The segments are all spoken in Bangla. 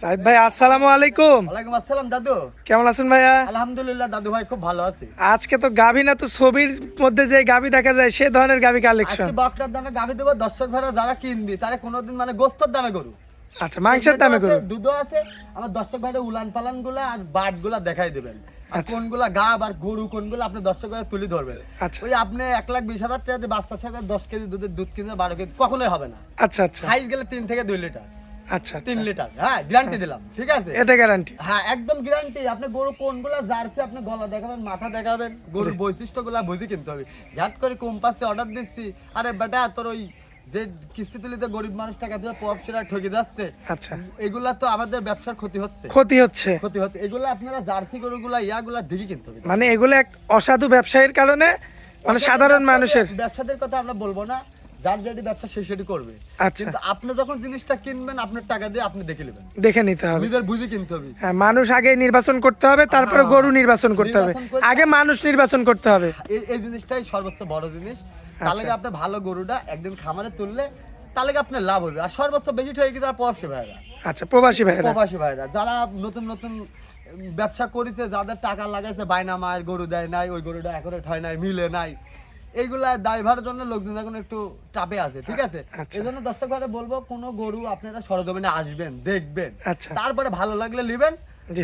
সাইদ ভাই আসসালামু আলাইকুম। ওয়ালাইকুম আসসালাম দাদু। কেমন আছেন ভাইয়া? আলহামদুলিল্লাহ দাদু ভাই খুব ভালো আছি। আজকে তো না তো ছবির মধ্যে যে দেখা যায় সে ধরনের কালেকশন আজকে বকটার দামে দেবো দর্শক ভাইরা যারা কিনবি তারা কোনোদিন মানে গোস্তর দামে গরু। আচ্ছা মাংসের দামে আছে, করুন দুধও আছে আমার দর্শক ভাইরা উলান পালানগুলা আর বাটগুলা দেখাই দেবেন। আর আচ্ছা। কোনগুলা গাব আর গরু কোনগুলো আপনি দর্শক ভাইরা তুলে ধরবেন। আচ্ছা। ওই আপনি এক লাখ বিশ হাজার টাকা দিয়ে বাচ্চা সাথে দশ কেজি দুধের দুধ কিনবে বারো কেজি কখনোই হবে না। আচ্ছা আচ্ছা। হাইস গেলে তিন থেকে দুই লিটার। আচ্ছা তিন আচ্ছা লিটার। হ্যাঁ গ্যারান্টি দিলাম ঠিক আছে? এটা গ্যারান্টি হ্যাঁ একদম গ্যারান্টি আপনি গরু কোনগুলা জার্সি আপনি গলা দেখাবেন মাথা দেখাবেন গরুর বৈশিষ্ট্যগুলা বুঝে কিনতে হবে। ঝাট করে কম্পাসে অর্ডার দিচ্ছি। আরে বেটা তোর ওই যে কিস্তি তুলিতে গরিব মানুষ টাকা দিয়ে ঠকে যাচ্ছে আচ্ছা। এগুলা তো আমাদের ব্যবসার ক্ষতি হচ্ছে। ক্ষতি হচ্ছে। ক্ষতি হচ্ছে। এগুলো আপনারা জার্সি গরুগুলা ইয়াগুলা দিকে কিনতে হবে। মানে এগুলো এক অসাধু ব্যবসায়ীর কারণে মানে সাধারণ মানুষের ব্যবসাদের কথা আমরা বলব না। যার যেটি ব্যবসা সে সেটি করবে। আচ্ছা। কিন্তু আপনি যখন জিনিসটা কিনবেন আপনার টাকা দিয়ে আপনি দেখে নেবেন। দেখে নিতে হবে। নিজের বুঝে কিনতে হবে। হ্যাঁ মানুষ আগে নির্বাচন করতে হবে তারপরে হ্যাঁ। গরু নির্বাচন করতে হবে। আগে মানুষ নির্বাচন করতে হবে। এই জিনিসটাই সর্বোচ্চ বড় জিনিস। আচ্ছা। তাহলে আপনি ভালো গরুটা একদিন খামারে তুললে তাহলে আপনার লাভ হবে? আর সর্বোচ্চ বেশি হয়ে গেছে আর প্রবাসী ভাইরা আচ্ছা প্রবাসী ভাইরা প্রবাসী ভাইরা যারা নতুন নতুন ব্যবসা করেছে যাদের টাকা লাগাইছে বায়না মায়ের গরু দেয় নাই ওই গরুটা হয় নাই মিলে নাই। এইগুলা ড্রাইভারের জন্য লোকজন এখন একটু চাপে আছে ঠিক আছে? আচ্ছা। এই জন্য দর্শক ভাইরা বলব কোনো গরু আপনারা সরজমিনে আসবেন দেখবেন। আচ্ছা। তারপরে ভালো লাগলে নেবেন।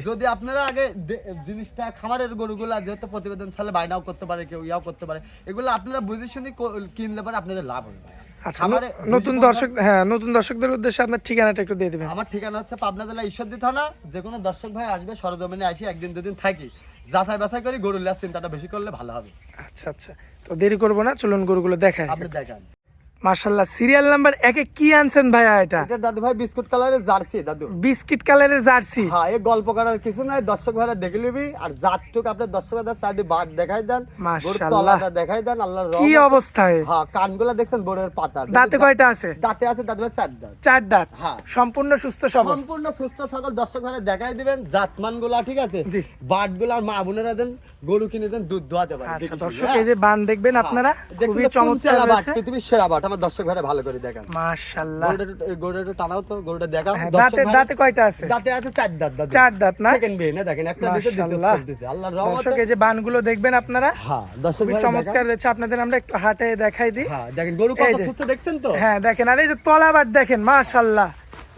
যদি আপনারা আগে জিনিসটা খামারের গরুগুলা যেহেতু প্রতিবেদন ছাড়লে বাইনাও করতে পারে কেউ ইয়াও করতে পারে এগুলো আপনারা বুঝে শুনে কিনলে পরে আপনাদের লাভ হবে। আচ্ছা নতুন দর্শক হ্যাঁ নতুন দর্শকদের উদ্দেশ্যে আপনার ঠিকানাটা একটু দিয়ে দিবেন। আমার ঠিকানা হচ্ছে পাবনা জেলা ঈশ্বরদী থানা। যে কোনো দর্শক ভাই আসবে সরজমিনে আসি একদিন দুদিন থাকি। যাচাই বাছাই করি গরু লেয়ার চিন্তাটা বেশি করলে ভালো হবে। আচ্ছা আচ্ছা। তো দেরি করব না চলুন গরুগুলো দেখায় দেখেন। মার্শাল্লাহ সিরিয়াল নাম্বার একে কি আনছেন ভাইয়া এটা? এটা দাদু ভাই বিস্কুট কালারের জার্সি দাদু। বিস্কিট কালারের জার্সি। হ্যাঁ এই গল্প করার কিছু নাই দর্শক ভাইরা দেখে নিবি আর জাতটুক আপনার দর্শক ভাইরা চারটি বাট দেখাই দেন গরুর মাশাআল্লাহ। তলাটা দেখাই দেন আল্লাহর কি রহমতে। অবস্থায় হ্যাঁ কানগুলা দেখছেন বোরের পাতা। দাঁতে কয়টা আছে? দাঁতে আছে দাদু ভাই চার দাঁত। চার দাঁত? হ্যাঁ। সম্পূর্ণ সুস্থ সবল? সম্পূর্ণ সুস্থ সকল দর্শক ভাইরা দেখাই দিবেন জাতমানগুলা ঠিক আছে? জি। বাটগুলা আর মা বোনেরা দেন গরু কিনে দেন দুধ দোয়াতে পারে আচ্ছা দর্শক এই যে বান দেখবেন হ্যাঁ। আপনারা খুবই চমৎকার বাট, পৃথিবীর সেরা বাট আমার দর্শক ভাইরা ভালো করে দেখেন। মাশাল্লাহ গরুটা একটু- টানাও তো গরুটা দেখাও হ্যাঁ, দাঁতে দাঁতে কয়টা আছে? দাঁতে আছে চার দাঁত দাদু চার দাঁত না? সেকেন্ড বিয়ে না দেখেন একটা দিতে আল্লাহর দর্শক এই যে বানগুলো দেখবেন আপনারা? হ্যাঁ দর্শক ভাইরা চমৎকার। রয়েছে আপনাদের আমরা একটু হাটে দেখাই দিই। হ্যাঁ দেখেন গরু কত সুস্থ দেখছেন তো? হ্যাঁ দেখেন আর এই যে তলাবার দেখেন মাশাল্লাহ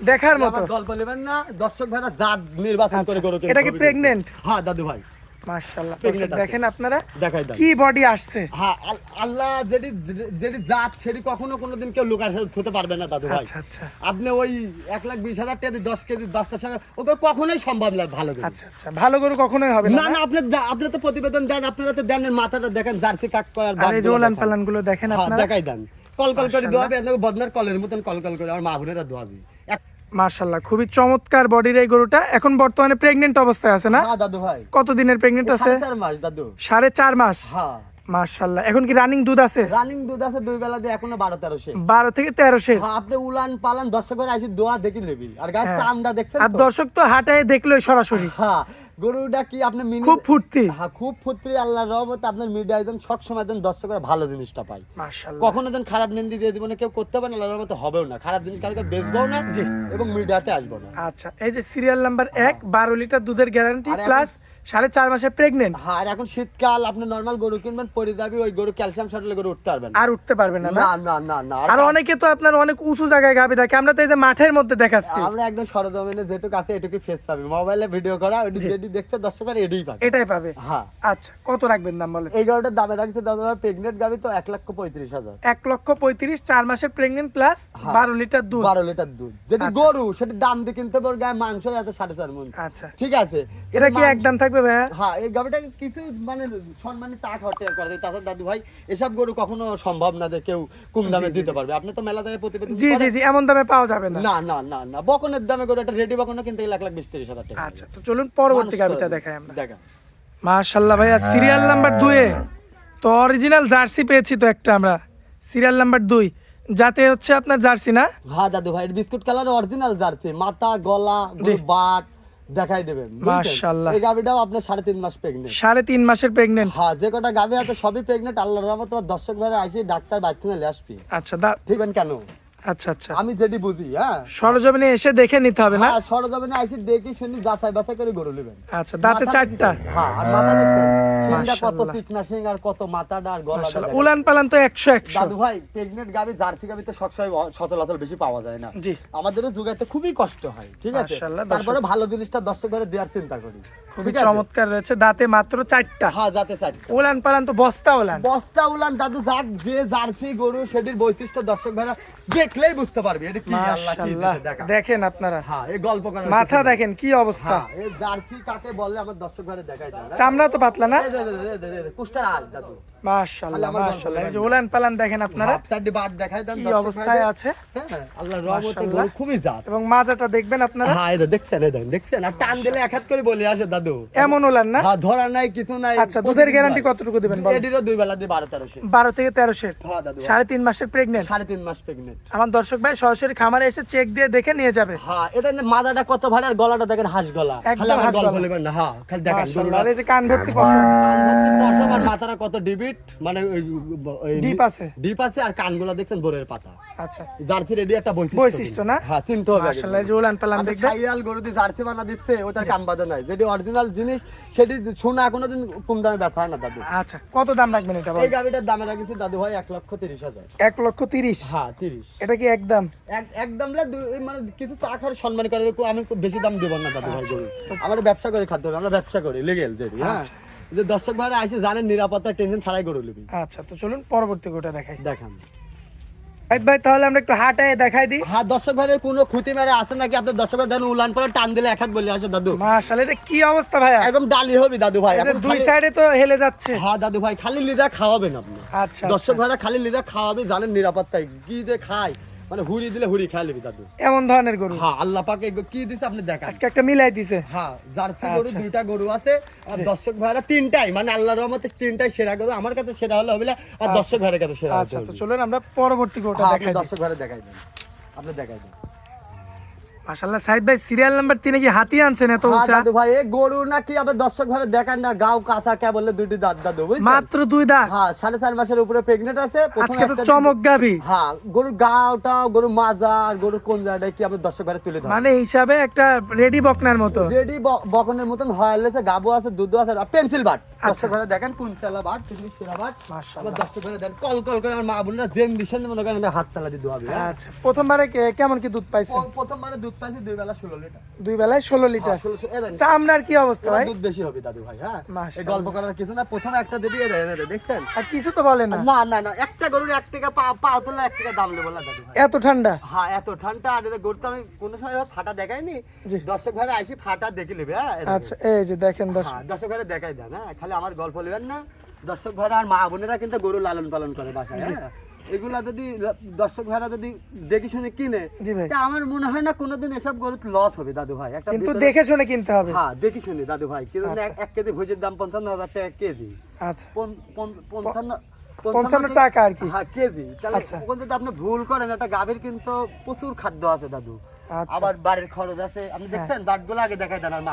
দেখার মতো। গল্প নেবেন না দর্শক ভাইরা জাত নির্বাচন করে গরু এটা কি? দেখবে। হ্যাঁ দাদু ভাই মাশাল্লাহ দেখেন আপনারা দেখাই দেন। কি বডি আসছে। হ্যাঁ আল্লাহ যেটি যেটি জাত সেটি কখনো কোনোদিন কেউ লুকার হতে পারবে না দাদু ভাই। আচ্ছা আচ্ছা। আপনি ওই এক লাখ বিশ হাজার টাকা দিয়ে দশ কেজি বাচ্চার সঙ্গে ওকে কখনোই সম্ভব না ভালো করে আচ্ছা আচ্ছা। ভালো গরু কখনোই হবে না না আপনি আপনি তো প্রতিবেদন দেন আপনারা তো দেন মাথাটা দেখেন জার্সি কাক কয়ার আর এই যে পালানগুলো দেখেন। হ্যাঁ আপনারা? দেখাই দেন। কল কল করে। দোয়াবি বদনার কলের মতন কল কল করে আমার মা বোনেরা দোয়াবি মাশাল্লাহ খুবই চমৎকার বডির এই গরুটা। এখন বর্তমানে প্রেগনেন্ট অবস্থায় আছে না? হ্যাঁ দাদু ভাই। কতদিনের প্রেগনেন্ট আছে? সাড়ে চার মাস দাদু। সাড়ে চার মাস? হ্যাঁ। মাশাল্লাহ এখন কি রানিং দুধ আছে? রানিং দুধ আছে দুই বেলা দিয়ে এখনও বারো তেরোশে বারো থেকে তেরোশে হ্যাঁ আপনি উলান পালান দর্শকের আসি দোয়া দেখি নেবি। আর গাছ। আমরা দেখছেন আর দর্শক তো হাটায় দেখলোই সরাসরি। হ্যাঁ গরুটা কি আপনি মিনি খুব ফুর্তি। হ্যাঁ খুব ফুর্তি আল্লাহর রহমতে আপনার মিডিয়া একদম সব সময় একদম দর্শকরা ভালো জিনিসটা পাই কখনো একদম খারাপ নিন্দি দিয়ে দিব না কেউ করতে পারে না আল্লাহর রহমতে হবেও না। খারাপ জিনিস কালকে বেচবো না। এবং মিডিয়াতে আসব না। আচ্ছা এই যে সিরিয়াল নাম্বার এক বারো লিটার দুধের গ্যারান্টি প্লাস সাড়ে চার মাসে প্রেগনেন্ট হ্যাঁ আর এখন শীতকাল আপনি নর্মাল গরু কিনবেন পরে যাবি ওই গরু ক্যালসিয়াম শটলে গরু উঠতে পারবেন আর উঠতে পারবে না না? না না আর অনেকে তো আপনার অনেক উঁচু জায়গায় গাবি থাকে আমরা তো এই যে মাঠের মধ্যে দেখাচ্ছি। আমরা একদম সরজমিনে যেটুকু আছে এটুকু ফেস পাবি। মোবাইলে ভিডিও করা ওইটি যেটি দেখছে দর্শকের এটাই পাবে। এটাই পাবে। হ্যাঁ। আচ্ছা কত রাখবেন দাম বলেন? এই গরুটার দামে রাখছে দাদা প্রেগনেন্ট গাবি তো এক লক্ষ পঁয়ত্রিশ হাজার। এক লক্ষ পঁয়ত্রিশ চার মাসের প্রেগনেন্ট প্লাস। বারো লিটার দুধ। বারো লিটার দুধ। যেটি আচ্ছা। গরু সেটি দাম দিয়ে কিনতে পারবে গায়ে মাংস আছে সাড়ে চার মন। আচ্ছা। ঠিক আছে? এটা কি একদম থাকবে ভাইয়া। হ্যাঁ এই গাবিটা কিছু মানে সম্মানে চা খরচা করে দেয় দাদু ভাই এসব গরু কখনো সম্ভব না যে কেউ কম দামে দিতে পারবে। আপনি তো মেলা থেকে প্রতিবেদন জি জি জি এমন দামে পাওয়া যাবে না। না না না না। বকনের দামে গরু একটা রেডি বকনে কিনতে গেলে লাখ বিশ তিরিশ হাজার টাকা। আচ্ছা তো চলুন পরবর্তী গাবিটা দেখাই আমরা। দেখা। মাশাল্লাহ ভাইয়া সিরিয়াল নাম্বার দুয়ে তো অরিজিনাল জার্সি পেয়েছি তো একটা আমরা। সিরিয়াল নাম্বার দুই। যাতে হচ্ছে আপনার জার্সি না? হ্যাঁ দাদু ভাই বিস্কুট কালার অরিজিনাল জার্সি মাথা গলা বাট দেখাই দেবেন? মাশাআল্লাহ। এই গাবিটাও আপনার সাড়ে তিন মাস প্রেগনেন্ট সাড়ে তিন মাসের প্রেগনেন্ট হ্যাঁ যে কটা গাবি আছে সবই প্রেগনেন্ট আল্লাহর রহমত তোমার দর্শক ভাইরা আসি ডাক্তার বাথরুমে নিয়ে আসবি আচ্ছা দা ঠিকবেন কেন আচ্ছা আচ্ছা। আমি যেটি বুঝি হ্যাঁ? সরজমিনে এসে দেখে নিতে হবে না? হ্যাঁ সরজমিনে দেখি শুনি যাচাই বাছাই করে গরু নেবেন। আচ্ছা দাঁতে চারটা? হ্যাঁ আর মাথা দেখছেন সিংটা কত চিকনা সিং আর কত মাথাটা আর গলাটা উলান পালান তো দাদু ভাই গাবি জার্সি গাবি তো সবসময় বেশি পাওয়া যায় না। যোগাইতে খুবই কষ্ট হয় ঠিক আছে? তারপরে ভালো জিনিসটা দর্শক ঘরে দেওয়ার চিন্তা করি খুবই চমৎকার রয়েছে। দাঁতে মাত্র চারটা। হ্যাঁ দাঁতে চাই উলান পালান তো বস্তা উলান। বস্তা উলান দাদু যাক যে জার্সি গরু সেটির বৈশিষ্ট্য দর্শক ভাইরা দেখলেই বুঝতে পারবে এটা কি আল্লাহ কি দেখা। দেখেন আপনারা। হ্যাঁ এই গল্প করার মাথা দেখেন কি অবস্থা। হ্যাঁ এই জার্সি কাকে বলে আমার দর্শক ঘরে দেখাই চামড়া তো পাতলা না? কুষ্টার আজ দাদু। মাশাআল্লাহ আমার গল্প মাশাআল্লাহ এই যে উলান পালান দেখেন আপনারা। হাফ বাট দেখাই দেন কি দর্শক অবস্থায় আছে? হ্যাঁ আল্লাহর রহমতে গরু খুবই জাত। এবং মাজাটা দেখবেন আপনারা? হ্যাঁ এই দেখছেন এই দেখেন দেখছেন? আর টান দিলে এক হাত করে বলে আসে দাদু। এমন উলান না? হ্যাঁ ধরা নাই কিছু নাই। আচ্ছা দুধের গ্যারান্টি কতটুকু দিবেন বলেন? এডিরও দুই বেলা দিয়ে বারো তেরোশো বারো থেকে তেরো সেট হ্যাঁ দাদু। সাড়ে তিন মাসের মাস আমার দর্শক ভাই সরাসরি খামারে এসে চেক দিয়ে দেখে নিয়ে যাবে। হ্যাঁ এটা মাদাটা কত ভারী আর গলাটা দেখেন হাঁস গলা। খালি আমার না হ্যাঁ খালি দেখেন মাশাআল্লাহ, আর এই যে কান ভর্তি পশম কান ভর্তি পশম আর মাথাটা কত ডিবিট মানে ডিপ আছে? ডিপ আছে আর কানগুলো দেখছেন বোরের পাতা। আচ্ছা। জার্সি রেডি একটা বৈশিষ্ট্য বৈশিষ্ট্য না? হ্যাঁ চিনতে হবে দেখবেন। খাইয়াল গরু দিয়ে জার্সি বানা দিচ্ছে ওটার কাম বাদে নাই। যেটি অরিজিনাল জিনিস সেটি শোনা কোনোদিন কম দামে বেচা হয় না দাদু। আচ্ছা কত দাম রাখবেন এটা এই গাড়িটার দামে রাখেছি দাদু ভাই এক লক্ষ তিরিশ হাজার। এক লক্ষ তিরিশ? হ্যাঁ তিরিশ। এটা কি একদম এক- একদম মানে কিছু চা খাওয়ার সম্মান করে আমি বেশি দাম দেবো না দাদু ভাই গরু। আমরা ব্যবসা করে খাদ্য আমরা ব্যবসা করি লিগেল যেটি হ্যাঁ। যে দর্শক ভাইরা আসে জানেন নিরাপত্তা টেনশন ছাড়াই গরু লিবি। আচ্ছা তো চলুন পরবর্তী গোটা দেখাই। দেখান। ভাই ভাই তাহলে আমরা একটু হাঁটায় দেখাই দিই। হ্যাঁ দর্শক ভাইয়ের কোনো ক্ষতি মেরে আছে নাকি? আপনার দর্শক ভাই দেন উলান পরে টান দিলে এক হাত বলে দাদু। মাশাআল্লাহ এটা কি অবস্থা ভাইয়া একদম ডালি হবে দাদু ভাই। দুই সাইডে তো হেলে যাচ্ছে। হ্যাঁ দাদু ভাই খালি লিদা খাওয়াবেন আপনি। আচ্ছা দর্শক ভাইরা খালি লিদা খাওয়াবে জানেন নিরাপত্তায়। কি দিয়ে খায়। মানে হুড়ি দিলে হুড়ি খেয়ে নিবি দাদু। এমন ধরনের গরু? হ্যাঁ আল্লাহ পাকে কি দিছে আপনি দেখান। আজকে একটা মিলাই দিছে। হ্যাঁ জার্সি গরু আচ্ছা। দুইটা গরু আছে আর দর্শক ভাইরা তিনটাই মানে আল্লাহর রহমতে তিনটাই সেরা গরু আমার কাছে সেরা হলে হবে আর দর্শক ভাইয়ের কাছে সেরা আচ্ছা তো চলেন আমরা পরবর্তী গরুটা হ্যাঁ, দেখাই দর্শক ভাইরা দেখাই দেন। আপনি দেখাই দেন। মাশাআল্লাহ সাইদ ভাই সিরিয়াল নাম্বার তিনে কি হাতি আনছেন এত হ্যাঁ উঁচা? দাদু ভাই এই গরু নাকি আবার দর্শক ভাইরা দেখান না গাও কাঁচা কে দুইটি দাঁত দাদু বুঝছেন? মাত্র দুই দাঁত? হ্যাঁ সাড়ে চার মাসের উপরে প্রেগনেন্ট আছে আজকে তো চমক গাভি হ্যাঁ গরুর গাওটা মাজা আর গরুর কোন জায়গাটা কি দর্শক ভাইরা তুলে মানে হিসাবে একটা রেডি বকনার মতো। রেডি বকনের মতন হয়ালেছে গাবো আছে দুধ আছে আর পেন্সিল বাট। আচ্ছা। দর্শক ভাইরা দেখেন কোন চালা বাট পৃথিবীর সেরা বাট। মাশাআল্লাহ। দর্শক ভাইরা দেন কল কল করে আমার মা বোনেরা জেন দিছেন মনে করেন হাত চালা দিয়ে ধোয়াবে হ্যাঁ? আচ্ছা প্রথমবারে কেমন কি দুধ পাইছেন? প্রথমবারে দুধ পাইছি দুই বেলা ষোলো লিটার। দুই বেলায় ষোলো লিটার? ষোলোশো এ দেন, চামড়ার কি অবস্থা ভাই? দুধ বেশি হবে দাদু ভাই হ্যাঁ? এই গল্প করার কিছু না প্রথমে একটা দেবি এ দেন, এ দেন, দেখছেন? আর কিছু তো বলে না। না না না একটা গরুর এক টাকা পা পা তুললে এক টাকা দাম নেব না দাদু ভাই। এত ঠান্ডা? হ্যাঁ এত ঠান্ডা আর এটা গরু তো আমি কোনো সময় ফাটা দেখাইনি। দর্শক ভাইরা আইসি ফাটা দেখে নেবে হ্যাঁ আচ্ছা এই যে দেখেন দর্শক। হ্যাঁ, দর্শক ভাইরা দেখাই দেন হ্যাঁ খালি আমার গল্প নেবেন না। দর্শক ভাইরা আর মা বোনেরা কিন্তু গরু লালন পালন করে বাসায় হ্যাঁ। এগুলা যদি দর্শক ভাইরা যদি দেখে শুনে কিনে তা আমার মনে হয় না কোনোদিন এসব গরুর লস হবে দাদু ভাই। একটা কিন্তু দেখে শুনে কিনতে হবে। হ্যাঁ দেখি শুনে দাদু ভাই। কিন্তু আচ্ছা। এক- কেজি ভোজের দাম পঞ্চান্ন হাজার টাকা কেজি। আচ্ছা। পঞ্চান্ন পঞ্চান্ন টাকা আর কি। হ্যাঁ কেজি। তাহলে আচ্ছা। ওখানে যদি আপনি ভুল করেন একটা গাভীর কিন্তু প্রচুর খাদ্য আছে দাদু। আবার বাড়ির খরচ আছে। আপনি দেখছেন? বাটগুলো আগে দেখাই দেন আর মা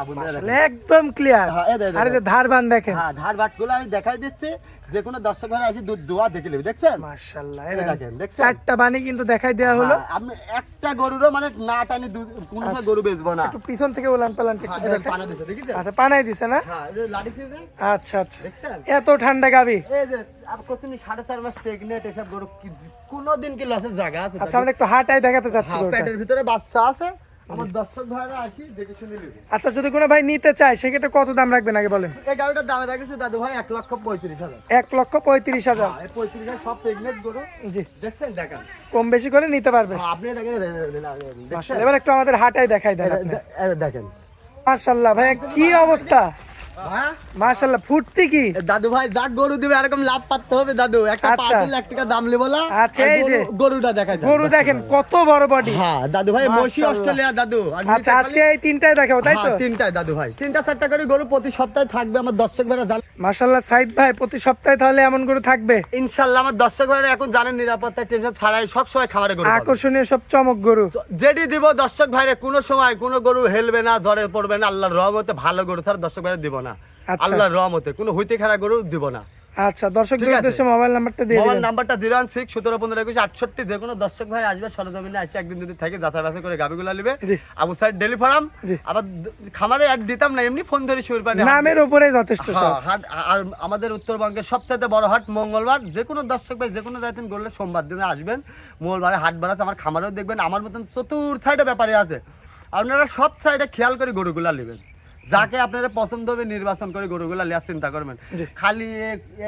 একদম ক্লিয়ার হ্যাঁ, আরে। যে ধারবান দেখেন। হ্যাঁ ধার বাটগুলো আমি দেখাই দিচ্ছি। যে কোনো দর্শক ঘরে এসে দুধ দোয়া দেখে নেবে দেখছেন? মাশাআল্লাহ এই দেখেন। দেখছেন? চারটা বাণী কিন্তু দেখাই দেওয়া হলো। হ্যাঁ, আপনি একটা গরুরও মানে না টানি দুধ কোনো গরু বেচবো না। একটু পিছন থেকে পালান একটু হ্যাঁ, পানা দেখেছেন? আচ্ছা পানাই দিছে না? হ্যাঁ আচ্ছা আচ্ছা। দেখছেন? এত ঠান্ডা গাবি। এই যে সাড়ে চার মাস প্রেগনেন্ট এসব গরু কোনোদিন কি লসের জায়গা আছে? আচ্ছা আমরা একটু হাটাই দেখাতে চাচ্ছি হ্যাঁ, পেটের ভিতরে বাচ্চা আছে। আমার দর্শক ভাইরা আসি দেখে শুনে নিবে। আচ্ছা যদি কোনো ভাই নিতে চায় সেক্ষেত্রে কত দাম রাখবেন আগে বলেন? এই গাড়িটার দামে রাখেছে দাদু ভাই এক লক্ষ পঁয়ত্রিশ হাজার। এক লক্ষ পঁয়ত্রিশ হাজার। হ্যাঁ, পঁয়ত্রিশ হাজার সব প্রেগনেন্ট গরু। জি। দেখছেন দেখেন। কম বেশি করে নিতে পারবে। হ্যাঁ, আপনি দেখেন এবার একটু আমাদের হাটাই দেখাই দেন দেখেন। মাশাআল্লাহ ভাই কি অবস্থা? মাশাআল্লাহ ফুটতি কি? দাদু ভাই যাক গরু দিবে এরকম লাভ পাততে হবে দাদু। একটা আচ্ছা। টাকা দাম নেব না আচ্ছা, এই যে। গরুটা দেখাই দেন। গরু দেখেন কত বড় বডি হ্যাঁ দাদু ভাই মসি অস্ট্রেলিয়া দাদু। আচ্ছা আজকে এই দেখাবো তাই তো? হ্যাঁ, তিনটায় দাদু ভাই। তিনটা চারটা করে গরু প্রতি সপ্তাহে থাকবে আমার দর্শক ভাইরা মাশাআল্লাহ সাইদ ভাই প্রতি সপ্তাহে তাহলে এমন গরু থাকবে? ইনশাল্লাহ আমার দর্শক ভাইরা এখন জানেন নিরাপত্তা টেনশন ছাড়াই সব সময় খাবারে গরু আকর্ষণীয় সব চমক গরু। যেটি দিব দর্শক ভাইরে কোনো সময় কোনো গরু হেলবে না ধরে পড়বে না আল্লাহর রহমতে ভালো গরু ছাড়া দর্শক ভাইরে দিব না। আল্লাহর রহমতে কোনো হইতে খারাপ গরু দিব না। আচ্ছা আছে। উদ্দেশ্যে মোবাইল নাম্বারটা দিয়ে মোবাইল নাম্বারটা জিরো ওয়ান সিক্স সতেরো পনেরো একুশ আটষট্টি যে কোনো দর্শক ভাই আসবে সরজমিনে আসে একদিন দুদিন থেকে যাচাই বাছাই করে গাবিগুলো নিবে। আবু সাইড ডেলি ফার্ম আবার খামারে এক দিতাম না এমনি ফোন ধরে শুরু পানি নামের উপরে যথেষ্ট সব। হ্যাঁ, হাট আর আমাদের উত্তরবঙ্গের সবচেয়ে বড় হাট মঙ্গলবার। যে কোনো দর্শক ভাই যে কোনো জায়গায় গড়লে সোমবার দিনে আসবেন। মঙ্গলবারে হাট বাড়াচ্ছে আমার খামারেও দেখবেন। আমার মতন চতুর সাইডে ব্যাপারে আছে। আপনারা সব সাইডে খেয়াল করে গরুগুলা নেবেন। যাকে আপনারা পছন্দ হবে নির্বাচন করে গরুগুলা নেওয়ার চিন্তা করবেন। খালি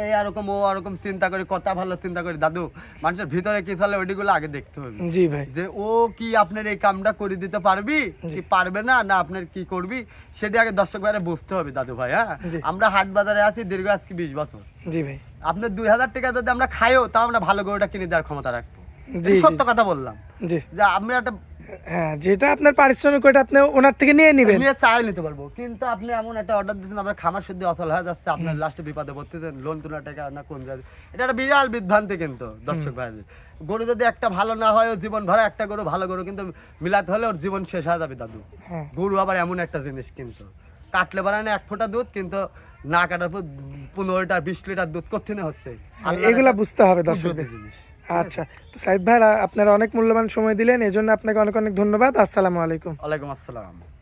এই এরকম ও এরকম চিন্তা করি কথা ভালো চিন্তা করি দাদু মানুষের ভিতরে কি চলে ওইগুলো আগে দেখতে হবে। জি ভাই। যে ও কি আপনার এই কামটা করে দিতে পারবি কি পারবে না না আপনার কি করবি সেটা আগে দর্শক ভাইরা বুঝতে হবে দাদু ভাই হ্যাঁ? আমরা হাট বাজারে আছি দীর্ঘ আজকে বিশ বছর। জি ভাই। আপনার দুই হাজার টাকা যদি আমরা খাইও তাও আমরা ভালো গরুটা কিনে দেওয়ার ক্ষমতা রাখব। সত্য কথা বললাম। জি। যে আমরা একটা হ্যাঁ যেটা আপনার পারিশ্রমিক ওটা আপনি ওনার থেকে নিয়ে নেবেন। নিয়ে চাই নিতে পারব। কিন্তু আপনি এমন একটা অর্ডার দিচ্ছেন আপনার খামার শুদ্ধ অচল হয়ে যাচ্ছে আপনার লাস্টে বিপদে পড়তেছেন লোন তোলা টাকা না কোন জায়গায়। এটা একটা বিশাল বিভ্রান্তি কিন্তু দর্শক ভাই। গরু যদি একটা ভালো না হয় ও জীবন ভরা একটা গরু ভালো গরু কিন্তু মিলাতে হলে ওর জীবন শেষ হয়ে যাবে দাদু। হ্যাঁ। গরু আবার এমন একটা জিনিস কিন্তু। কাটলে বাড়ানো এক ফোঁটা দুধ কিন্তু না কাটার পর পনেরোটা বিশ লিটার দুধ করতে হচ্ছে? এগুলা বুঝতে হবে দর্শকদের। জিনিস। আচ্ছা তো সাইদ ভাই আপনারা অনেক মূল্যবান সময় দিলেন এজন্য জন্য আপনাকে অনেক অনেক ধন্যবাদ। আসসালামু আলাইকুম। ওয়ালাইকুম আসসালাম।